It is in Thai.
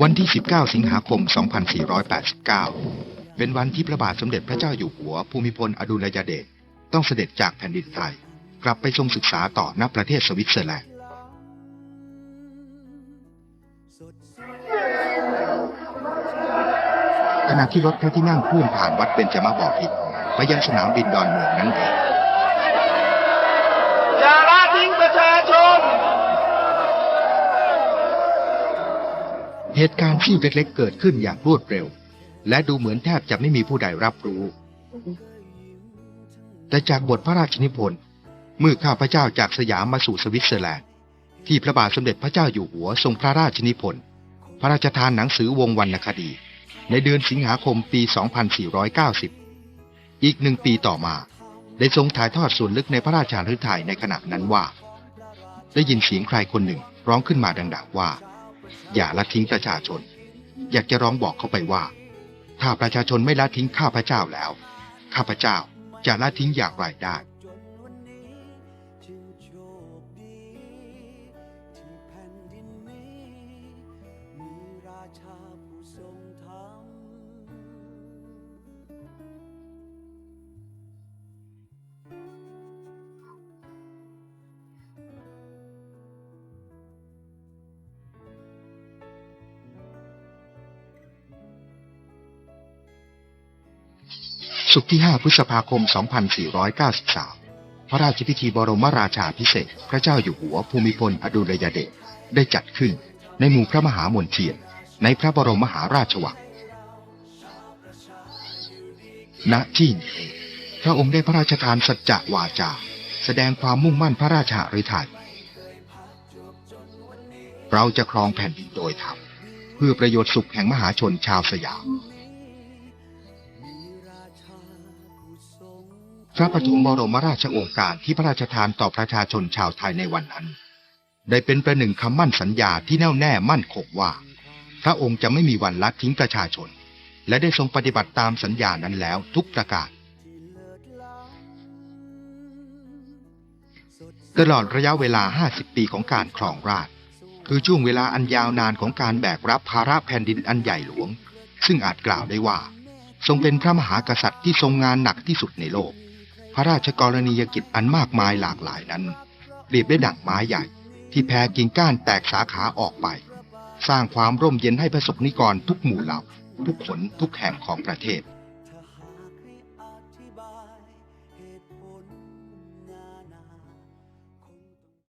วันที่ 19 สิงหาคม 2489 เป็นวันที่พระบาทสมเด็จพระเจ้าอยู่หัวภูมิพลอดุลยเดชต้องเสด็จจากแผ่นดินไทย กลับไปทรงศึกษาต่อณประเทศสวิตเซอร์แลนด์ขณะที่รถพระที่นั่งพุ่งผ่านวัดเบญจมาบพิตรไปยังสนามบินดอนเมืองนั้นเองอย่าละทิ้งประชาชน เหตุการณ์ที่เล็กๆเกิดขึ้นอย่างรวดเร็ว และดูเหมือนแทบจะไม่มีผู้ใดรับรู้ แต่จากบทพระราชนิพนธ์เมื่อข้าพเจ้าจากสยามมาสู่สวิตเซอร์แลนด์ ที่พระบาทสมเด็จพระเจ้าอยู่หัวทรงพระราชนิพนธ์พระราชทานหนังสือวงวรรณคดี ในเดือนสิงหาคมปี 2490 อีกหนึ่งปีต่อมา ได้ทรงถ่ายทอดส่วนลึกในพระราชาฤทัยในขณะนั้นว่า ได้ยินเสียงใครคนหนึ่งร้องขึ้นมาดังๆว่า อย่าละทิ้งประชาชน อยากจะร้องบอกเขาไปว่า ถ้าประชาชนไม่ละทิ้งข้าพเจ้าแล้ว ข้าพเจ้าจะละทิ้งอย่างไรได้ชาผู้ทรง สุขที่ 5 พฤษภาคม 2493 พระราชพิธีบรมราชาพิเศษพระเจ้าอยู่หัวภูมิพลอดุลยเดชได้จัดขึ้นในหมู่พระมหามนเทียน ในพระบรมมหาราชวัง ณ ที่นี้พระองค์ได้พระราชทานสัจจะวาจา แสดงความมุ่งมั่นพระราชาฤทัยเราจะครองแผ่นดินโดยธรรมเพื่อประโยชน์สุขแห่งมหาชนชาวสยาม พระปฐมบรมราชโองการที่พระราชทานต่อประชาชนชาวไทยในวันนั้น ได้เป็นประหนึ่งคำมั่นสัญญาที่แน่วแน่มั่นคงว่า พระองค์จะไม่มีวันละทิ้งประชาชน และได้ทรงปฏิบัติตามสัญญานั้นแล้วทุกประการตลอดระยะเวลา 50 ปีของการครองราชคือช่วงเวลาอันยาวนานของการแบกรับภาระแผ่นดินอันใหญ่หลวง ซึ่งอาจกล่าวได้ว่า ทรงเป็นพระมหากษัตริย์ที่ทรงงานหนักที่สุดในโลก พระราชกรณียกิจอันมากมายหลากหลายนั้นเรียบได้ดั่งไม้ใหญ่ ที่แผ่กิ่งก้านแตกสาขาออกไป สร้างความร่มเย็นให้ประสบนิกรทุกหมู่เหล่า ทุกขนทุกแห่งของประเทศ